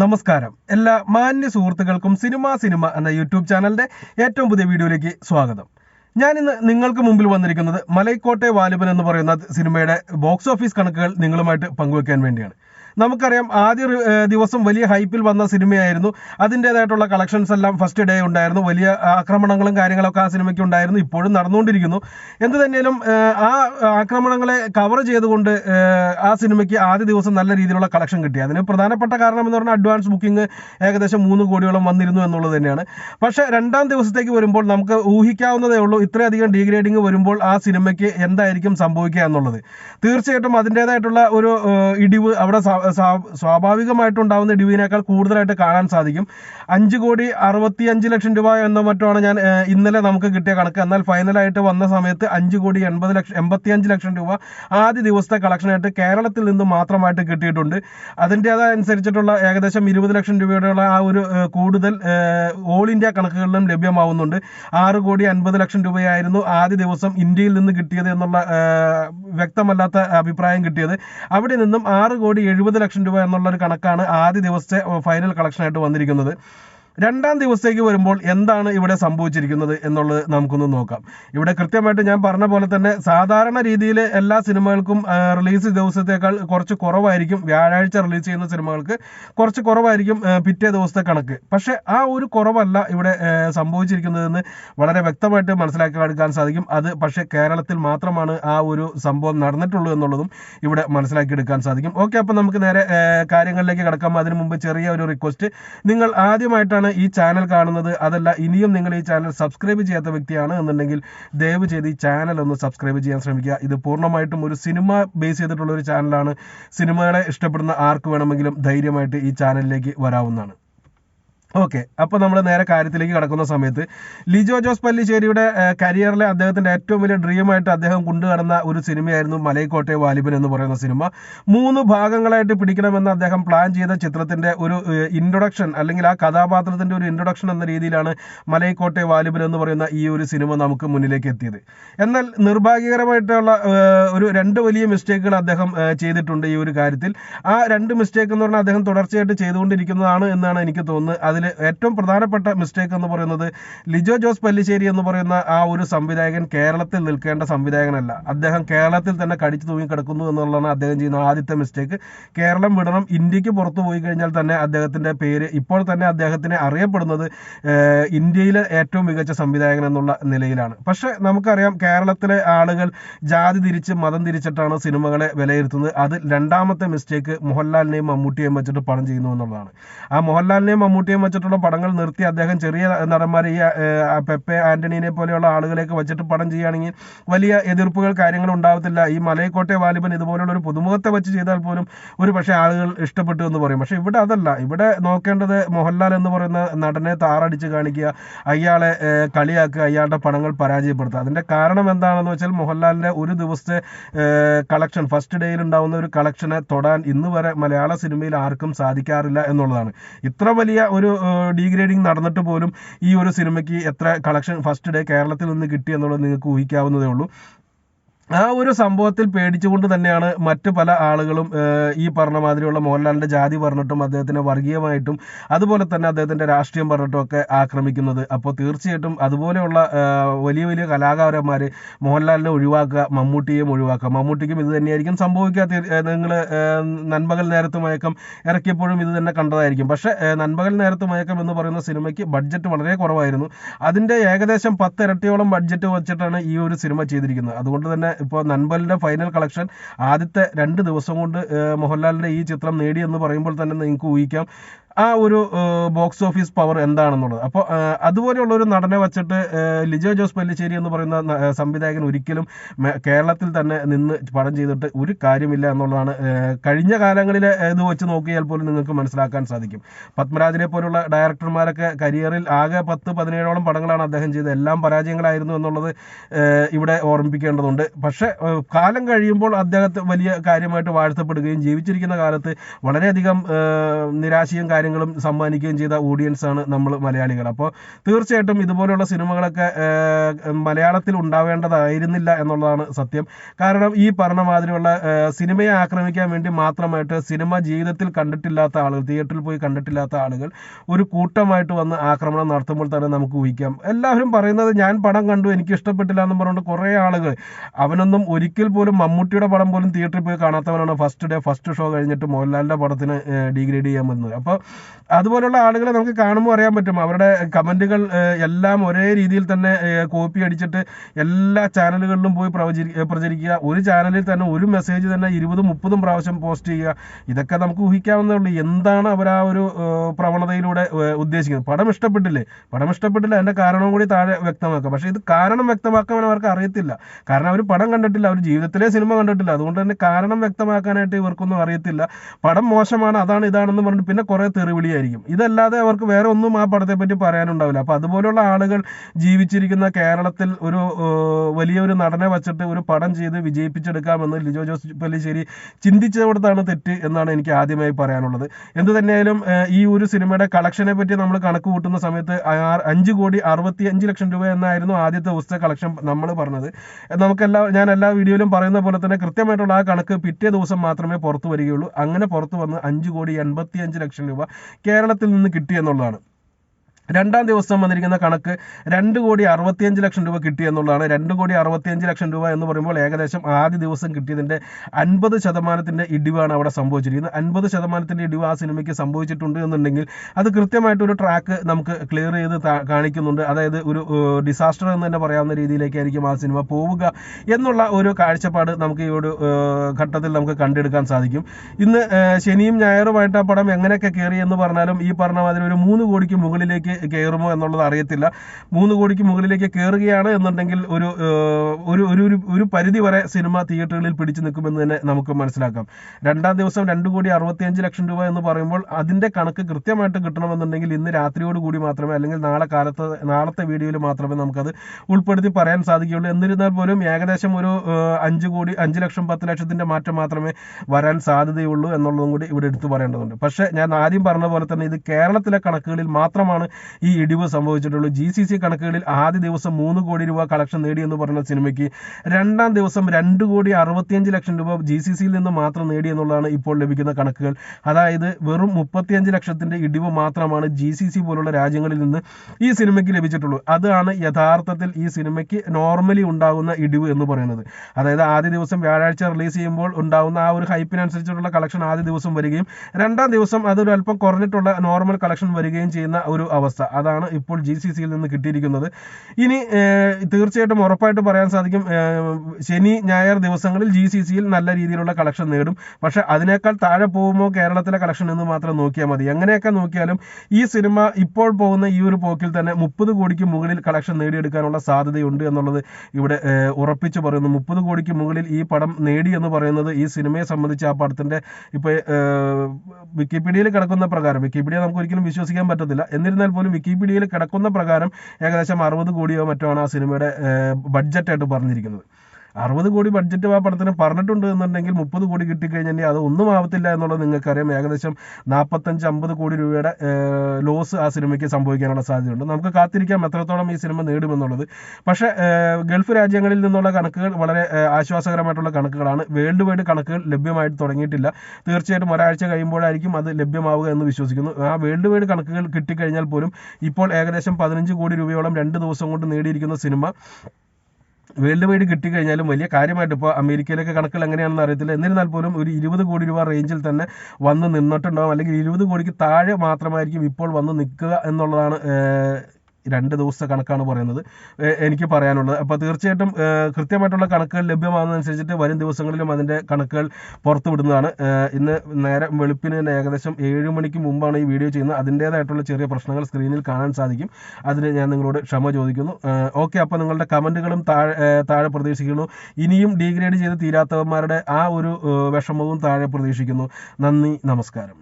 നമസ്കാരം. എല്ലാ മാന്യ സുഹൃത്തുക്കൾക്കും സിനിമ സിനിമ എന്ന യൂട്യൂബ് ചാനലിന്റെ ഏറ്റവും പുതിയ വീഡിയോയിലേക്ക് സ്വാഗതം. ഞാൻ ഇന്ന് നിങ്ങൾക്ക് മുമ്പിൽ വന്നിരിക്കുന്നത് മലൈക്കോട്ടെ വാലിബൻ എന്ന് പറയുന്ന സിനിമയുടെ ബോക്സ് ഓഫീസ് കണക്കുകൾ നിങ്ങളുമായിട്ട് പങ്കുവെക്കാൻ വേണ്ടിയാണ്. നമുക്കറിയാം ആദ്യ ദിവസം വലിയ ഹൈപ്പിൽ വന്ന സിനിമയായിരുന്നു. അതിന്റെതായിട്ടുള്ള കളക്ഷൻസ് എല്ലാം ഫസ്റ്റ് ഡേ ഉണ്ടായിരുന്നു. വലിയ ആക്രമണങ്ങളും കാര്യങ്ങളൊക്കെ ആ സിനിമയ്ക്ക് ഉണ്ടായിരുന്നു. ഇപ്പോഴും നടന്നുകൊണ്ടിരിക്കുന്നു. എന്ത് തന്നെയാലും ആ ആക്രമണങ്ങളെ കവർ ചെയ്തുകൊണ്ട് ആ സിനിമയ്ക്ക് ആദ്യ ദിവസം നല്ല രീതിയിലുള്ള കളക്ഷൻ കിട്ടി. അതിന് പ്രധാനപ്പെട്ട കാരണം എന്ന് പറഞ്ഞാൽ അഡ്വാൻസ് ബുക്കിംഗ് ഏകദേശം മൂന്ന് കോടിയോളം വന്നിരുന്നു എന്നുള്ളത് തന്നെയാണ്. പക്ഷേ രണ്ടാം ദിവസത്തേക്ക് വരുമ്പോൾ നമുക്ക് ഊഹിക്കാവുന്നതേ ഉള്ളൂ ഇത്രയധികം ഡീഗ്രേഡിംഗ് വരുമ്പോൾ ആ സിനിമയ്ക്ക് എന്തായിരിക്കും സംഭവിക്കുക എന്നുള്ളത്. തീർച്ചയായിട്ടും അതിന്റെതായിട്ടുള്ള ഒരു ഇടിവ് അവിടെ സ്വാ- സ്വാ- സ്വാഭാവികമായിട്ടുണ്ടാവുന്ന ഇടിവിനേക്കാൾ കൂടുതലായിട്ട് കാണാൻ സാധിക്കും. അഞ്ച് കോടി അറുപത്തി അഞ്ച് ലക്ഷം രൂപ എന്നോ മറ്റോ ആണ് ഞാൻ ഇന്നലെ നമുക്ക് കിട്ടിയ കണക്ക്. എന്നാൽ ഫൈനലായിട്ട് വന്ന സമയത്ത് അഞ്ച് കോടി എൺപത് ലക്ഷം എൺപത്തി അഞ്ച് ലക്ഷം രൂപ ആദ്യ ദിവസത്തെ കളക്ഷനായിട്ട് കേരളത്തിൽ നിന്ന് മാത്രമായിട്ട് കിട്ടിയിട്ടുണ്ട്. അതിന്റേതനുസരിച്ചിട്ടുള്ള ഏകദേശം ഇരുപത് ലക്ഷം രൂപയുടെയുള്ള ആ ഒരു കൂടുതൽ ഓൾ ഇന്ത്യ കണക്കുകളിലും ലഭ്യമാവുന്നുണ്ട്. ആറ് കോടി അൻപത് ലക്ഷം രൂപയായിരുന്നു ആദ്യ ദിവസം ഇന്ത്യയിൽ നിന്ന് കിട്ടിയത് എന്നുള്ള വ്യക്തമല്ലാത്ത അഭിപ്രായം കിട്ടിയത്. അവിടെ നിന്നും ആറ് കോടി എഴുപത് ലക്ഷം രൂപ എന്നുള്ള ഒരു കണക്കാണ് ആദ്യ ദിവസത്തെ ഫൈനൽ കളക്ഷനായിട്ട് വന്നിരിക്കുന്നത്. രണ്ടാം ദിവസത്തേക്ക് വരുമ്പോൾ എന്താണ് ഇവിടെ സംഭവിച്ചിരിക്കുന്നത് എന്നുള്ളത് നമുക്കൊന്ന് നോക്കാം. ഇവിടെ കൃത്യമായിട്ട് ഞാൻ പറഞ്ഞ പോലെ തന്നെ സാധാരണ രീതിയിൽ എല്ലാ സിനിമകൾക്കും റിലീസ് ദിവസത്തേക്കാൾ കുറച്ച് കുറവായിരിക്കും. വ്യാഴാഴ്ച റിലീസ് ചെയ്യുന്ന സിനിമകൾക്ക് കുറച്ച് കുറവായിരിക്കും പിറ്റേ ദിവസത്തെ കണക്ക്. പക്ഷേ ആ ഒരു കുറവല്ല ഇവിടെ സംഭവിച്ചിരിക്കുന്നതെന്ന് വളരെ വ്യക്തമായിട്ട് മനസ്സിലാക്കി എടുക്കാൻ സാധിക്കും. അത് പക്ഷേ കേരളത്തിൽ മാത്രമാണ് ആ ഒരു സംഭവം നടന്നിട്ടുള്ളൂ എന്നുള്ളതും ഇവിടെ മനസ്സിലാക്കിയെടുക്കാൻ സാധിക്കും. ഓക്കെ അപ്പോൾ നമുക്ക് നേരെ കാര്യങ്ങളിലേക്ക് കിടക്കാം. അതിനു മുമ്പ് ചെറിയ ഒരു റിക്വസ്റ്റ്. നിങ്ങൾ ആദ്യമായിട്ടാണ് ഈ ചാനൽ കാണുന്നത്? അതല്ല ഇനിയും നിങ്ങൾ ഈ ചാനൽ സബ്സ്ക്രൈബ് ചെയ്യാത്ത വ്യക്തിയാണ് എന്നുണ്ടെങ്കിൽ ദയവ് ചെയ്ത് ഈ ചാനൽ ഒന്ന് സബ്സ്ക്രൈബ് ചെയ്യാൻ ശ്രമിക്കുക. ഇത് പൂർണമായിട്ടും ഒരു സിനിമ ബേസ് ചെയ്തിട്ടുള്ള ഒരു ചാനലാണ്. സിനിമകളെ ഇഷ്ടപ്പെടുന്ന ആർക്ക് വേണമെങ്കിലും ധൈര്യമായിട്ട് ഈ ചാനലിലേക്ക് വരാവുന്നതാണ്. ഓക്കെ അപ്പോൾ നമ്മൾ നേരെ കാര്യത്തിലേക്ക് കടക്കുന്ന സമയത്ത് ലിജോ ജോസ് പല്ലിശ്ശേരിയുടെ കരിയറിലെ അദ്ദേഹത്തിന്റെ ഏറ്റവും വലിയ ഡ്രീമായിട്ട് അദ്ദേഹം കൊണ്ടുനടന്ന ഒരു സിനിമയായിരുന്നു മലൈക്കോട്ടെ വാലിബൻ എന്ന് പറയുന്ന സിനിമ. മൂന്ന് ഭാഗങ്ങളായിട്ട് പിടിക്കണമെന്ന് അദ്ദേഹം പ്ലാൻ ചെയ്ത ചിത്രത്തിന്റെ ഒരു ഇൻട്രൊഡക്ഷൻ അല്ലെങ്കിൽ ആ കഥാപാത്രത്തിന്റെ ഒരു ഇൻട്രൊഡക്ഷൻ എന്ന രീതിയിലാണ് മലൈക്കോട്ടെ വാലിബൻ എന്ന് പറയുന്ന ഈ ഒരു സിനിമ നമുക്ക് മുന്നിലേക്ക് എത്തിയത്. എന്നാൽ നിർഭാഗ്യകരമായിട്ടുള്ള ഒരു രണ്ട് വലിയ മിസ്റ്റേക്കുകൾ അദ്ദേഹം ചെയ്തിട്ടുണ്ട് ഈ ഒരു കാര്യത്തിൽ. ആ രണ്ട് മിസ്റ്റേക്ക് എന്ന് പറഞ്ഞാൽ അദ്ദേഹം തുടർച്ചയായിട്ട് ചെയ്തുകൊണ്ടിരിക്കുന്നതാണ് എന്നാണ് എനിക്ക് തോന്നുന്നത്. അതിൽ ഏറ്റവും പ്രധാനപ്പെട്ട മിസ്റ്റേക്ക് എന്ന് പറയുന്നത് ലിജോ ജോസ് പല്ലിശ്ശേരി എന്ന് പറയുന്ന ആ ഒരു സംവിധായകൻ കേരളത്തിൽ നിൽക്കേണ്ട സംവിധായകനല്ല. അദ്ദേഹം കേരളത്തിൽ തന്നെ കടിച്ചു തൂങ്ങി കിടക്കുന്നു എന്നുള്ളതാണ് അദ്ദേഹം ചെയ്യുന്ന ആദ്യത്തെ മിസ്റ്റേക്ക് കേരളം വിടണം ഇന്ത്യയ്ക്ക് പുറത്തു പോയി കഴിഞ്ഞാൽ തന്നെ അദ്ദേഹത്തിന്റെ പേര് ഇപ്പോൾ തന്നെ അദ്ദേഹത്തിന് അറിയപ്പെടുന്നത് ഇന്ത്യയിലെ ഏറ്റവും മികച്ച സംവിധായകൻ എന്നുള്ള നിലയിലാണ്. പക്ഷേ നമുക്കറിയാം കേരളത്തിലെ ആളുകൾ ജാതി തിരിച്ച് മതം തിരിച്ചിട്ടാണ് സിനിമകളെ വിലയിരുത്തുന്നത്. അത് രണ്ടാമത്തെ മിസ്റ്റേക്ക് മോഹൻലാലിനെയും മമ്മൂട്ടിയെയും വെച്ചിട്ട് പണം ചെയ്യുന്നു എന്നുള്ളതാണ്. ആ മോഹൻലാലിനെയും മമ്മൂട്ടിയെയും വെച്ചിട്ടുള്ള പടങ്ങൾ നിർത്തി അദ്ദേഹം ചെറിയ നടന്മാരെ ഈ പെപ്പെ ആന്റണീനെ പോലെയുള്ള ആളുകളെയൊക്കെ വെച്ചിട്ട് പടം ചെയ്യുകയാണെങ്കിൽ വലിയ എതിർപ്പുകൾ കാര്യങ്ങൾ ഉണ്ടാവത്തില്ല. ഈ മലയക്കോട്ടെ വാലിബൻ ഇതുപോലുള്ള ഒരു പുതുമുഖത്തെ വെച്ച് ചെയ്താൽ പോലും ഒരു പക്ഷേ ആളുകൾ ഇഷ്ടപ്പെട്ടു എന്ന് പറയും. പക്ഷേ ഇവിടെ അതല്ല. ഇവിടെ നോക്കേണ്ടത് മോഹൻലാൽ എന്ന് പറയുന്ന നടനെ താറടിച്ച് കാണിക്കുക അയാളെ കളിയാക്കുക അയാളുടെ പടങ്ങൾ പരാജയപ്പെടുത്തുക. അതിന്റെ കാരണം എന്താണെന്ന് വെച്ചാൽ മോഹൻലാലിന്റെ ഒരു ദിവസത്തെ കളക്ഷൻ ഫസ്റ്റ് ഡേയിൽ ഉണ്ടാവുന്ന ഒരു കളക്ഷനെ തൊടാൻ ഇന്ന് വരെ മലയാള സിനിമയിൽ ആർക്കും സാധിക്കാറില്ല എന്നുള്ളതാണ്. ഇത്ര വലിയ ഒരു ഡീഗ്രേഡിംഗ് നടന്നിട്ട് പോലും ഈ ഒരു സിനിമയ്ക്ക് എത്ര കളക്ഷൻ ഫസ്റ്റ് ഡേ കേരളത്തിൽ നിന്ന് കിട്ടി എന്നുള്ളത് നിങ്ങൾക്ക് ഊഹിക്കാവുന്നതേ ഉള്ളൂ. ആ ഒരു സംഭവത്തിൽ പേടിച്ചുകൊണ്ട് തന്നെയാണ് മറ്റ് പല ആളുകളും ഈ പറഞ്ഞ മാതിരിയുള്ള മോഹൻലാലിന്റെ ജാതി പറഞ്ഞിട്ടും അദ്ദേഹത്തിനെ വർഗീയമായിട്ടും അതുപോലെ തന്നെ അദ്ദേഹത്തിന്റെ രാഷ്ട്രീയം പറഞ്ഞിട്ടും ഒക്കെ ആക്രമിക്കുന്നത്. അപ്പോൾ തീർച്ചയായിട്ടും അതുപോലെയുള്ള വലിയ വലിയ കലാകാരന്മാർ മോഹൻലാലിനെ ഒഴിവാക്കുക മമ്മൂട്ടിയെയും ഒഴിവാക്കുക. മമ്മൂട്ടിക്കും ഇത് തന്നെയായിരിക്കും സംഭവിക്കുക നിങ്ങൾ നൻപകൽ നേരത്ത് മയക്കം ഇറക്കിയപ്പോഴും ഇത് തന്നെ കണ്ടതായിരിക്കും. പക്ഷേ നന്മകൾ നേരത്ത് മയക്കം എന്ന് പറയുന്ന സിനിമയ്ക്ക് ബഡ്ജറ്റ് വളരെ കുറവായിരുന്നു. അതിന്റെ ഏകദേശം പത്തിരട്ടിയോളം ബഡ്ജറ്റ് വെച്ചിട്ടാണ് ഈ ഒരു സിനിമ ചെയ്തിരിക്കുന്നത്. അതുകൊണ്ട് തന്നെ ഇപ്പോൾ നൻബലിന്റെ ഫൈനൽ കളക്ഷൻ ആദ്യത്തെ രണ്ട് ദിവസം കൊണ്ട് മോഹൻലാലിന്റെ ഈ ചിത്രം നേടി എന്ന് പറയുമ്പോൾ തന്നെ നിങ്ങൾക്ക് ഊഹിക്കാം. ആ ഒരു ബോക്സ് ഓഫീസ് പവർ എന്താണെന്നുള്ളത്. അപ്പോൾ അതുപോലെയുള്ള ഒരു നടനെ വെച്ചിട്ട് ലിജോ ജോസ് പല്ലിശ്ശേരി എന്ന് പറയുന്ന സംവിധായകൻ ഒരിക്കലും കേരളത്തിൽ തന്നെ നിന്ന് പടം ചെയ്തിട്ട് ഒരു കാര്യമില്ല എന്നുള്ളതാണ്. കഴിഞ്ഞ കാലങ്ങളിലെ ഇത് വെച്ച് നോക്കിയാൽ പോലും നിങ്ങൾക്ക് മനസ്സിലാക്കാൻ സാധിക്കും. പത്മരാജിനെ പോലുള്ള ഡയറക്ടർമാരൊക്കെ കരിയറിൽ ആകെ പത്ത് പതിനേഴോളം പടങ്ങളാണ് അദ്ദേഹം ചെയ്തത് എല്ലാം പരാജയങ്ങളായിരുന്നു എന്നുള്ളത് ഇവിടെ ഓർമ്മിപ്പിക്കേണ്ടതുണ്ട്. പക്ഷേ കാലം കഴിയുമ്പോൾ അദ്ദേഹത്തെ വലിയ കാര്യമായിട്ട് വാഴ്ത്തപ്പെടുകയും ജീവിച്ചിരിക്കുന്ന കാലത്ത് വളരെയധികം നിരാശയും കാര്യങ്ങളും സമ്മാനിക്കുകയും ചെയ്ത ഓഡിയൻസ് ആണ് നമ്മൾ മലയാളികൾ. അപ്പോൾ തീർച്ചയായിട്ടും ഇതുപോലെയുള്ള സിനിമകളൊക്കെ മലയാളത്തിൽ ഉണ്ടാവേണ്ടതായിരുന്നില്ല എന്നുള്ളതാണ് സത്യം. കാരണം ഈ പറഞ്ഞ മാതിരിയുള്ള സിനിമയെ ആക്രമിക്കാൻ വേണ്ടി മാത്രമായിട്ട് സിനിമ ജീവിതത്തിൽ കണ്ടിട്ടില്ലാത്ത ആളുകൾ തിയേറ്ററിൽ പോയി കണ്ടിട്ടില്ലാത്ത ആളുകൾ ഒരു കൂട്ടമായിട്ട് വന്ന് ആക്രമണം നടത്തുമ്പോൾ തന്നെ നമുക്ക് ഊഹിക്കാം. എല്ലാവരും പറയുന്നത് ഞാൻ പടം കണ്ടു എനിക്ക് ഇഷ്ടപ്പെട്ടില്ല എന്ന് പറഞ്ഞുകൊണ്ട് കുറേ ആളുകൾ അവനൊന്നും ഒരിക്കൽ പോലും മമ്മൂട്ടിയുടെ പടം പോലും തിയേറ്ററിൽ പോയി കാണാത്തവനാണ് ഫസ്റ്റ് ഡേ ഫസ്റ്റ് ഷോ കഴിഞ്ഞിട്ട് മോഹൻലാലിന്റെ പടത്തിന് ഡിഗ്രേഡ് ചെയ്യാൻ വന്നത്. അപ്പോൾ അതുപോലുള്ള ആളുകളെ നമുക്ക് കാണുമ്പോൾ അറിയാൻ പറ്റും. അവരുടെ കമന്റുകൾ എല്ലാം ഒരേ രീതിയിൽ തന്നെ കോപ്പി അടിച്ചിട്ട് എല്ലാ ചാനലുകളിലും പോയി പ്രവചരി പ്രചരിക്കുക. ഒരു ചാനലിൽ തന്നെ ഒരു മെസ്സേജ് തന്നെ ഇരുപതും മുപ്പതും പ്രാവശ്യം പോസ്റ്റ് ചെയ്യുക. ഇതൊക്കെ നമുക്ക് ഊഹിക്കാവുന്നേ ഉള്ളൂ. എന്താണ് അവർ ആ ഒരു പ്രവണതയിലൂടെ ഉദ്ദേശിക്കുന്നത്? പടം ഇഷ്ടപ്പെട്ടില്ലേ? പടം ഇഷ്ടപ്പെട്ടില്ല. അതിന്റെ കാരണവും കൂടി താഴെ വ്യക്തമാക്കുക പക്ഷേ ഇത് കാരണം വ്യക്തമാക്കാൻ അവർക്ക് അറിയത്തില്ല. കാരണം അവർ പടം കണ്ടിട്ടില്ല. അവർ ജീവിതത്തിലെ സിനിമ കണ്ടിട്ടില്ല. അതുകൊണ്ട് തന്നെ കാരണം വ്യക്തമാക്കാനായിട്ട് ഇവർക്കൊന്നും അറിയത്തില്ല. പടം മോശമാണ് അതാണ് ഇതാണെന്ന് പറഞ്ഞിട്ട് പിന്നെ കുറേ തെറിവിളിയായിരിക്കും ഇതല്ലാതെ അവർക്ക് വേറെ ഒന്നും ആ പടത്തെ പറ്റി പറയാനുണ്ടാവില്ല. അപ്പൊ അതുപോലുള്ള ആളുകൾ ജീവിച്ചിരിക്കുന്ന കേരളത്തിൽ ഒരു വലിയ വലിയൊരു നടനെ വച്ചിട്ട് ഒരു പടം ചെയ്ത് വിജയിപ്പിച്ചെടുക്കാമെന്ന് ലിജോ ജോസ് പല്ലിശ്ശേരി ചിന്തിച്ചവിടത്താണ് തെറ്റ് എന്നാണ് എനിക്ക് ആദ്യമായി പറയാനുള്ളത്. എന്ത് തന്നെയായാലും ഈ ഒരു സിനിമയുടെ കളക്ഷനെ പറ്റി നമ്മൾ കണക്ക് കൂട്ടുന്ന സമയത്ത് അഞ്ച് കോടി അറുപത്തി അഞ്ച് ലക്ഷം രൂപ എന്നായിരുന്നു ആദ്യത്തെ ദിവസത്തെ കളക്ഷൻ നമ്മൾ പറഞ്ഞത്. നമുക്കെല്ലാ ഞാൻ എല്ലാ വീഡിയോയിലും പറയുന്ന പോലെ തന്നെ കൃത്യമായിട്ടുള്ള ആ കണക്ക് പിറ്റേ ദിവസം മാത്രമേ പുറത്തു വരികയുള്ളൂ. അങ്ങനെ പുറത്തു വന്ന് അഞ്ച് കോടി എൺപത്തി അഞ്ച് ലക്ഷം രൂപ കേരളത്തിൽ നിന്ന് കിട്ടി എന്നുള്ളതാണ്. രണ്ടാം ദിവസം വന്നിരിക്കുന്ന കണക്ക് രണ്ട് കോടി അറുപത്തിയഞ്ച് ലക്ഷം രൂപ കിട്ടി എന്നുള്ളതാണ്. രണ്ട് കോടി അറുപത്തിയഞ്ച് ലക്ഷം രൂപ എന്ന് പറയുമ്പോൾ ഏകദേശം ആദ്യ ദിവസം കിട്ടിയതിന്റെ അൻപത് ശതമാനത്തിന്റെ ഇടിവാണ് അവിടെ സംഭവിച്ചിരിക്കുന്നത്. അൻപത് ശതമാനത്തിന്റെ ഇടിവ് ആ സിനിമയ്ക്ക് സംഭവിച്ചിട്ടുണ്ട് എന്നുണ്ടെങ്കിൽ അത് കൃത്യമായിട്ട് ഒരു ട്രാക്ക് നമുക്ക് ക്ലിയർ ചെയ്ത് കാണിക്കുന്നുണ്ട്. അതായത് ഒരു ഡിസാസ്റ്റർ എന്ന് തന്നെ പറയാവുന്ന രീതിയിലേക്കായിരിക്കും ആ സിനിമ പോവുക എന്നുള്ള ഒരു കാഴ്ചപ്പാട് നമുക്ക് ഈ ഒരു ഘട്ടത്തിൽ നമുക്ക് കണ്ടെടുക്കാൻ സാധിക്കും. ഇന്ന് ശനിയും ഞായറുമായിട്ട് ആ പടം എങ്ങനെയൊക്കെ കയറി എന്ന് പറഞ്ഞാലും ഈ പറഞ്ഞ മാതിരി ഒരു മൂന്ന് കോടിക്ക് മുകളിലേക്ക് കയറുമോ എന്നുള്ളത് അറിയത്തില്ല. മൂന്ന് കോടിക്ക് മുകളിലേക്ക് കയറുകയാണ് എന്നുണ്ടെങ്കിൽ ഒരു ഒരു ഒരു ഒരു- പരിധി വരെ സിനിമ തിയേറ്ററുകളിൽ പിടിച്ചു നിൽക്കുമെന്ന് തന്നെ നമുക്ക് മനസ്സിലാക്കാം. രണ്ടാം ദിവസം രണ്ട് കോടി അറുപത്തിയഞ്ച് ലക്ഷം രൂപ എന്ന് പറയുമ്പോൾ അതിന്റെ കണക്ക് കൃത്യമായിട്ട് കിട്ടണമെന്നുണ്ടെങ്കിൽ ഇന്ന് രാത്രിയോട് കൂടി മാത്രമേ അല്ലെങ്കിൽ നാളെ കാലത്ത് നാളത്തെ വീഡിയോയിൽ മാത്രമേ നമുക്കത് ഉൾപ്പെടുത്തി പറയാൻ സാധിക്കുകയുള്ളൂ. എന്നിരുന്നാൽ പോലും ഏകദേശം ഒരു അഞ്ച് കോടി അഞ്ച് ലക്ഷം പത്ത് ലക്ഷത്തിന്റെ മാറ്റം മാത്രമേ വരാൻ സാധ്യതയുള്ളൂ എന്നുള്ളതും കൂടി ഇവിടെ എടുത്തു പറയേണ്ടതുണ്ട്. പക്ഷേ ഞാൻ ആദ്യം പറഞ്ഞ പോലെ തന്നെ ഇത് കേരളത്തിലെ കണക്കുകളിൽ മാത്രമാണ് ഈ ഇടിവ് സംഭവിച്ചിട്ടുള്ളൂ. ജി സി സി കണക്കുകളിൽ ആദ്യ ദിവസം മൂന്ന് കോടി രൂപ കളക്ഷൻ നേടി എന്ന് പറഞ്ഞ സിനിമയ്ക്ക് രണ്ടാം ദിവസം രണ്ട് കോടി അറുപത്തിയഞ്ച് ലക്ഷം രൂപ ജി സി സിയിൽ നിന്ന് മാത്രം നേടി എന്നുള്ളതാണ് ഇപ്പോൾ ലഭിക്കുന്ന കണക്കുകൾ. അതായത് വെറും മുപ്പത്തിയഞ്ച് ലക്ഷത്തിന്റെ ഇടിവ് മാത്രമാണ് ജി സി സി പോലുള്ള രാജ്യങ്ങളിൽ നിന്ന് ഈ സിനിമയ്ക്ക് ലഭിച്ചിട്ടുള്ളൂ. അതാണ് യഥാർത്ഥത്തിൽ ഈ സിനിമയ്ക്ക് നോർമലി ഉണ്ടാകുന്ന ഇടിവ് എന്ന് പറയുന്നത്. അതായത് ആദ്യ ദിവസം വ്യാഴാഴ്ച റിലീസ് ചെയ്യുമ്പോൾ ഉണ്ടാകുന്ന ആ ഒരു ഹൈപ്പിനനുസരിച്ചിട്ടുള്ള കളക്ഷൻ ആദ്യ ദിവസം വരികയും രണ്ടാം ദിവസം അതൊരു അല്പം കുറഞ്ഞിട്ടുള്ള നോർമൽ കളക്ഷൻ വരികയും ചെയ്യുന്ന ഒരു അവസ്ഥ. അതാണ് ഇപ്പോൾ ജി സി സിയിൽ നിന്ന് കിട്ടിയിരിക്കുന്നത്. ഇനി തീർച്ചയായിട്ടും ഉറപ്പായിട്ട് പറയാൻ സാധിക്കും ശനി ഞായർ ദിവസങ്ങളിൽ ജി സി സിയിൽ നല്ല രീതിയിലുള്ള കളക്ഷൻ നേടും. പക്ഷേ അതിനേക്കാൾ താഴെ പോകുമ്പോൾ കേരളത്തിലെ കളക്ഷൻ എന്ന് മാത്രം നോക്കിയാൽ മതി. എങ്ങനെയൊക്കെ നോക്കിയാലും ഈ സിനിമ ഇപ്പോൾ പോകുന്ന ഈ ഒരു പോക്കിൽ തന്നെ മുപ്പത് കോടിക്ക് മുകളിൽ കളക്ഷൻ നേടിയെടുക്കാനുള്ള സാധ്യതയുണ്ട് എന്നുള്ളത് ഇവിടെ ഉറപ്പിച്ചു പറയുന്നു. മുപ്പത് കോടിക്ക് മുകളിൽ ഈ പടം നേടി എന്ന് പറയുന്നത് ഈ സിനിമയെ സംബന്ധിച്ച് ആ പടത്തിന്റെ ഇപ്പൊ വിക്കിപീഡിയയിൽ കിടക്കുന്ന പ്രകാരം. വിക്കിപീഡിയ നമുക്ക് ഒരിക്കലും വിശ്വസിക്കാൻ പറ്റത്തില്ല. എന്നിരുന്നാൽ പോലും വിക്കിപീഡിയയിൽ കിടക്കുന്ന പ്രകാരം ഏകദേശം അറുപത് കോടിയോ മറ്റോ ആണ് ആ സിനിമയുടെ ബഡ്ജറ്റായിട്ട് പറഞ്ഞിരിക്കുന്നത്. അറുപത് കോടി ബഡ്ജറ്റ് ആ പടത്തിന് പറഞ്ഞിട്ടുണ്ട് എന്നുണ്ടെങ്കിൽ മുപ്പത് കോടി കിട്ടിക്കഴിഞ്ഞാൽ അത് ഒന്നും ആവത്തില്ല എന്നുള്ളത് നിങ്ങൾക്കറിയാം. ഏകദേശം നാൽപ്പത്തഞ്ച് അമ്പത് കോടി രൂപയുടെ ലോസ് ആ സിനിമയ്ക്ക് സംഭവിക്കാനുള്ള സാധ്യതയുണ്ട്. നമുക്ക് കാത്തിരിക്കാം എത്രത്തോളം ഈ സിനിമ നേടുമെന്നുള്ളത്. പക്ഷേ ഗൾഫ് രാജ്യങ്ങളിൽ നിന്നുള്ള കണക്കുകൾ വളരെ ആശ്വാസകരമായിട്ടുള്ള കണക്കുകളാണ്. വേൾഡ് വൈഡ് കണക്കുകൾ ലഭ്യമായിട്ട് തുടങ്ങിയിട്ടില്ല. തീർച്ചയായിട്ടും ഒരാഴ്ച കഴിയുമ്പോഴായിരിക്കും അത് ലഭ്യമാവുക എന്ന് വിശ്വസിക്കുന്നു. ആ വേൾഡ് വൈഡ് കണക്കുകൾ കിട്ടിക്കഴിഞ്ഞാൽ പോലും ഇപ്പോൾ ഏകദേശം പതിനഞ്ച് കോടി രൂപയോളം രണ്ട് ദിവസം കൊണ്ട് നേടിയിരിക്കുന്ന സിനിമ. വേൾഡ് വൈഡ് കിട്ടിക്കഴിഞ്ഞാലും വലിയ കാര്യമായിട്ട് ഇപ്പോൾ അമേരിക്കയിലൊക്കെ കണക്കുകൾ എങ്ങനെയാണെന്ന് അറിയത്തില്ല. എന്നിരുന്നാൽ പോലും ഒരു ഇരുപത് കോടി രൂപ റേഞ്ചിൽ തന്നെ വന്ന് നിന്നിട്ടുണ്ടാവും. അല്ലെങ്കിൽ ഇരുപത് കോടിക്ക് താഴെ മാത്രമായിരിക്കും ഇപ്പോൾ വന്ന് നിൽക്കുക എന്നുള്ളതാണ് രണ്ട് ദിവസത്തെ കണക്കാണ് പറയുന്നത്. എനിക്ക് പറയാനുള്ളത്. അപ്പോൾ തീർച്ചയായിട്ടും കൃത്യമായിട്ടുള്ള കണക്കുകൾ ലഭ്യമാകുന്നതനുസരിച്ചിട്ട് വരും ദിവസങ്ങളിലും അതിന്റെ കണക്കുകൾ പുറത്തു വിടുന്നതാണ് ഇന്ന് നേരെ വെളുപ്പിന് തന്നെ ഏകദേശം ഏഴ് മണിക്ക് മുമ്പാണ് ഈ വീഡിയോ ചെയ്യുന്നത്. അതിന്റേതായിട്ടുള്ള ചെറിയ പ്രശ്നങ്ങൾ സ്ക്രീനിൽ കാണാൻ സാധിക്കും. അതിന് ഞാൻ നിങ്ങളോട് ക്ഷമ ചോദിക്കുന്നു. ഓക്കെ അപ്പോൾ നിങ്ങളുടെ കമന്റുകളും താഴെ താഴെ പ്രതീക്ഷിക്കുന്നു. ഇനിയും ഡീഗ്രേഡ് ചെയ്ത് തീരാത്തവന്മാരുടെ ആ ഒരു വിഷമവും താഴെ പ്രതീക്ഷിക്കുന്നു. നന്ദി നമസ്കാരം.